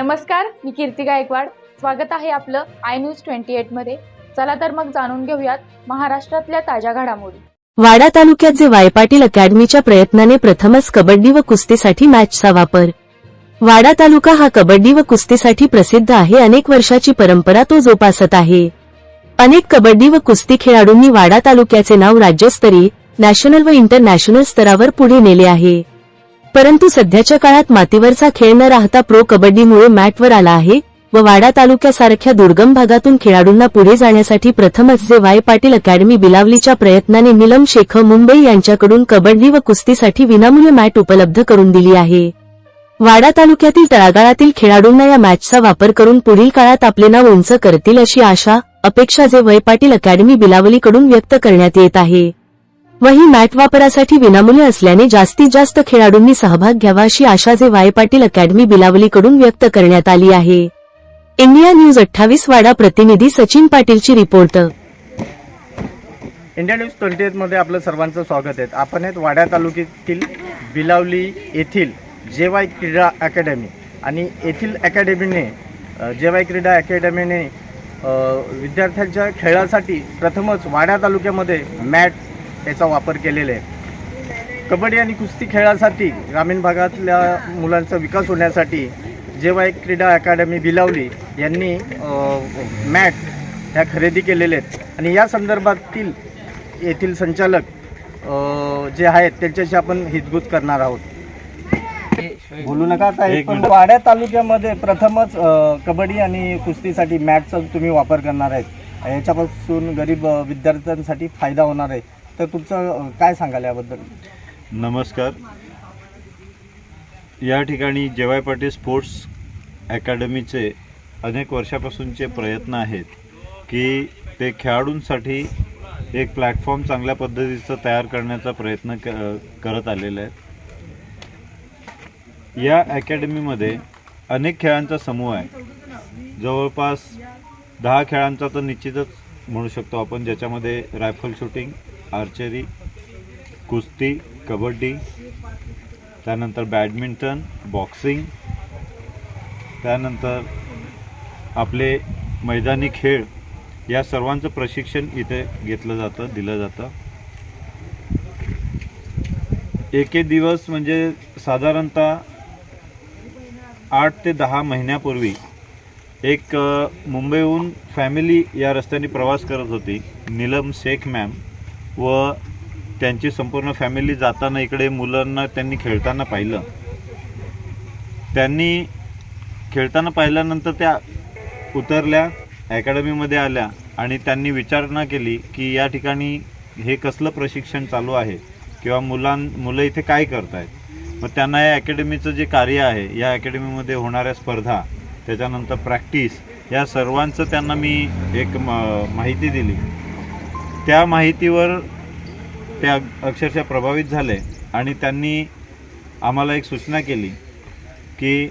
नमस्कार मी कीर्ती गायकवाड. स्वागत आहे आपलं आय न्यूज ट्वेंटी एटमध्ये. चला तर मग जाणून घेऊयात महाराष्ट्रातल्या ताज्या घडामोडी. वाडा तालुक्यात जे वाय पाटील अकॅडमीच्या प्रयत्नाने प्रथमच कबड्डी व कुस्तीसाठी मॅचचा वापर. वाडा तालुका हा कबड्डी व कुस्तीसाठी प्रसिद्ध आहे. अनेक वर्षाची परंपरा तो जोपासत आहे. अनेक कबड्डी व कुस्ती खेळाडूंनी वाडा तालुक्याचे नाव राज्यस्तरीय नॅशनल व इंटरनॅशनल स्तरावर पुढे नेले आहे. परंतु सध्याच्या काळात मातीवरचा खेळ न राहता प्रो कबड्डीमुळे मॅटवर आला आहे व वाडा तालुक्यासारख्या दुर्गम भागातून खेळाडूंना पुढे जाण्यासाठी प्रथमच जे वाय पाटील अकॅडमी बिलावलीच्या प्रयत्नाने निलम शेख मुंबई यांच्याकडून कबड्डी व कुस्तीसाठी विनामूल्य मॅट उपलब्ध करून दिली आहे. वाडा तालुक्यातील तळागाळातील खेळाडूंना या मॅचचा वापर करून पुढील काळात आपले नाव उंच करतील अशी आशा अपेक्षा जे वय पाटील अकॅडमी बिलावलीकडून व्यक्त करण्यात येत आहे. व ही मॅट वापरासाठी विनामूल्य असल्याने जास्तीत जास्त खेळाडूंनी सहभाग घ्यावा अशी आशा जे वाय पाटील अकॅडमी बिलावलीकडून व्यक्त करण्यात आली आहे. इंडिया न्यूज अठ्ठावीस वाडा प्रतिनिधी सचिन पाटीलची रिपोर्ट. इंडिया न्यूज ट्वेंटी एटमध्ये आपलं सर्वांचं स्वागत आहे. आपण आहेत वाड्या तालुक्यातील बिलावली येथील जेवाय क्रीडा अकॅडमी. आणि येथील अकॅडमीने जेवाय क्रीडा अकॅडमीने विद्यार्थ्यांच्या खेळासाठी प्रथमच वाड्या तालुक्यामध्ये मॅट याचा वापर केलेला आहे. कबड्डी आणि कुस्ती खेळासाठी ग्रामीण भागातल्या मुलांचा विकास होण्यासाठी जेवाय क्रीडा अकादमी बिलावली यांनी मॅट ह्या खरेदी केलेल्या आहेत. आणि या संदर्भातील येथील संचालक जे आहेत त्यांच्याशी आपण हितगुज करणार आहोत. बोलू नका आता एक पण. वाड्या तालुक्यामध्ये प्रथमच कबड्डी आणि कुस्तीसाठी मॅटचा तुम्ही वापर करणार आहेत. याच्यापासून गरीब विद्यार्थ्यांसाठी फायदा होणार आहे. तर तुमचं काय सांगाल याबद्दल? नमस्कार. या ठिकाणी जेवाय पाटील स्पोर्ट्स अकॅडमीचे अनेक वर्षापासूनचे प्रयत्न आहेत की ते खेळाडूंसाठी एक प्लॅटफॉर्म चांगल्या पद्धतीचं तयार करण्याचा प्रयत्न क करत आलेले आहेत. या अकॅडमीमध्ये अनेक खेळांचा समूह आहे. जवळपास दहा खेळांचा तर निश्चितच म्हणू शकतो आपण ज्याच्यामध्ये रायफल शूटिंग आर्चरी कुस्ती कबड्डी त्यानंतर बॅडमिंटन बॉक्सिंग त्यानंतर आपले मैदानी खेळ या सर्वांचं प्रशिक्षण इथे घेतलं जातं दिलं जातं. एके दिवस म्हणजे साधारणतः आठ ते दहा महिन्यापूर्वी एक मुंबईहून फॅमिली या रस्त्याने प्रवास करत होती नीलम शेख मॅम. व त्यांची संपूर्ण फॅमिली जाताना इकडे मुलांना त्यांनी खेळताना पाहिलं. त्यांनी खेळताना पाहिल्यानंतर त्या उतरल्या अकॅडमीमध्ये आल्या आणि त्यांनी विचारणा केली की या ठिकाणी हे कसलं प्रशिक्षण चालू आहे किंवा मुलां मुलं इथे काय करत आहेत मग त्यांना या अकॅडमीचं जे कार्य आहे या अकॅडमीमध्ये होणाऱ्या स्पर्धा त्याच्यानंतर प्रॅक्टिस या सर्वांचं त्यांना मी एक म- माहिती दिली. त्या माहितीवर त्या अक्षरशः प्रभावित झाले आणि त्यांनी आम्हाला एक सूचना केली की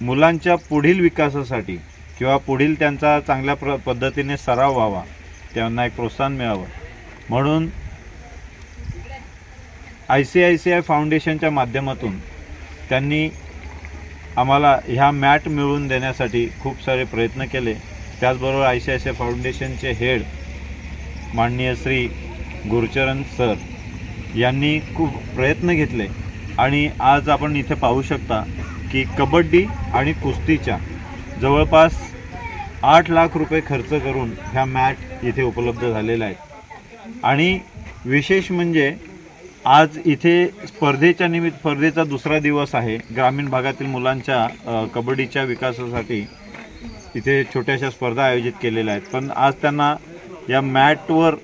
मुलांच्या पुढील विकासासाठी किंवा पुढील त्यांचा चांगल्या प्र पद्धतीने सराव व्हावा त्यांना एक प्रोत्साहन मिळावं. म्हणून I C I C I फाउंडेशनच्या माध्यमातून त्यांनी आम्हाला ह्या मॅट मिळवून देण्यासाठी खूप सारे प्रयत्न केले. त्याचबरोबर I C I C I फाउंडेशनचे हेड माननीय श्री गुरुचरण सर यांनी खूप प्रयत्न घेतले. आणि आज आपण इथे पाहू शकता की कबड्डी आणि कुस्तीच्या जवळपास आठ लाख रुपये खर्च करून ह्या मॅट इथे उपलब्ध झालेल्या आहेत. आणि विशेष म्हणजे आज इथे स्पर्धेच्या निमित्त स्पर्धेचा दुसरा दिवस आहे. ग्रामीण भागातील मुलांच्या कबड्डीच्या विकासासाठी इथे छोट्याशा स्पर्धा आयोजित केलेल्या आहेत. पण आज त्यांना या मॅटवर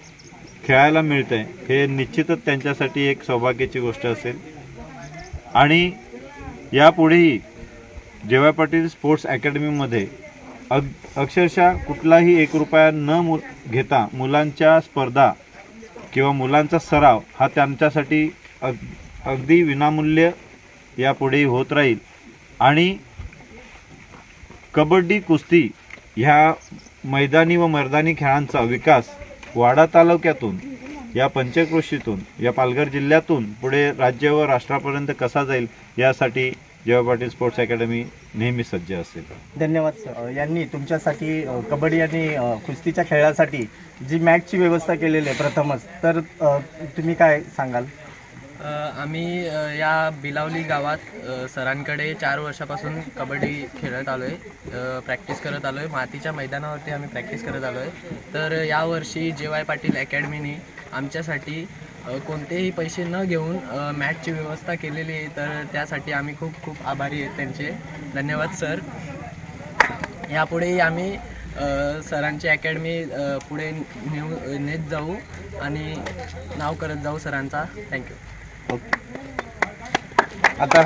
खेळायला मिळतंय हे निश्चितच त्यांच्यासाठी एक सौभाग्याची गोष्ट असेल. आणि यापुढेही जेव्हा पाटील स्पोर्ट्स अकॅडमीमध्ये अग अक्षरशः कुठलाही एक रुपया न मु घेता मुलांच्या स्पर्धा किंवा मुलांचा सराव हा त्यांच्यासाठी अग अगदी विनामूल्य यापुढेही होत राहील. आणि कबड्डी कुस्ती ह्या मैदानी व मर्दानी खेळांचा विकास वाडा तालुक्यातून या पंचक्रोशीतून या पालघर जिल्ह्यातून पुढे राज्य व राष्ट्रापर्यंत कसा जाईल यासाठी जेव्हा पाटील स्पोर्ट्स अकॅडमी नेहमी सज्ज असेल. धन्यवाद सर. यांनी तुमच्यासाठी कबड्डी आणि कुस्तीच्या खेळासाठी जी मॅचची व्यवस्था केलेली आहे प्रथमच तर तुम्ही काय सांगाल? आम्ही या बिलावली गावात सरांकडे चार वर्षापासून कबड्डी खेळत आलो आहे प्रॅक्टिस करत आलो आहे मातीच्या मैदानावरती आम्ही प्रॅक्टिस करत आलो आहे तर यावर्षी जे वाय पाटील अकॅडमीने आमच्यासाठी कोणतेही पैसे न घेऊन मॅचची व्यवस्था केलेली आहे. तर त्यासाठी आम्ही खूप खूप आभारी आहेत त्यांचे. धन्यवाद सर. यापुढेही आम्ही सरांची अकॅडमी पुढे नेऊ नेत जाऊ आणि नाव करत जाऊ सरांचा. थँक्यू आता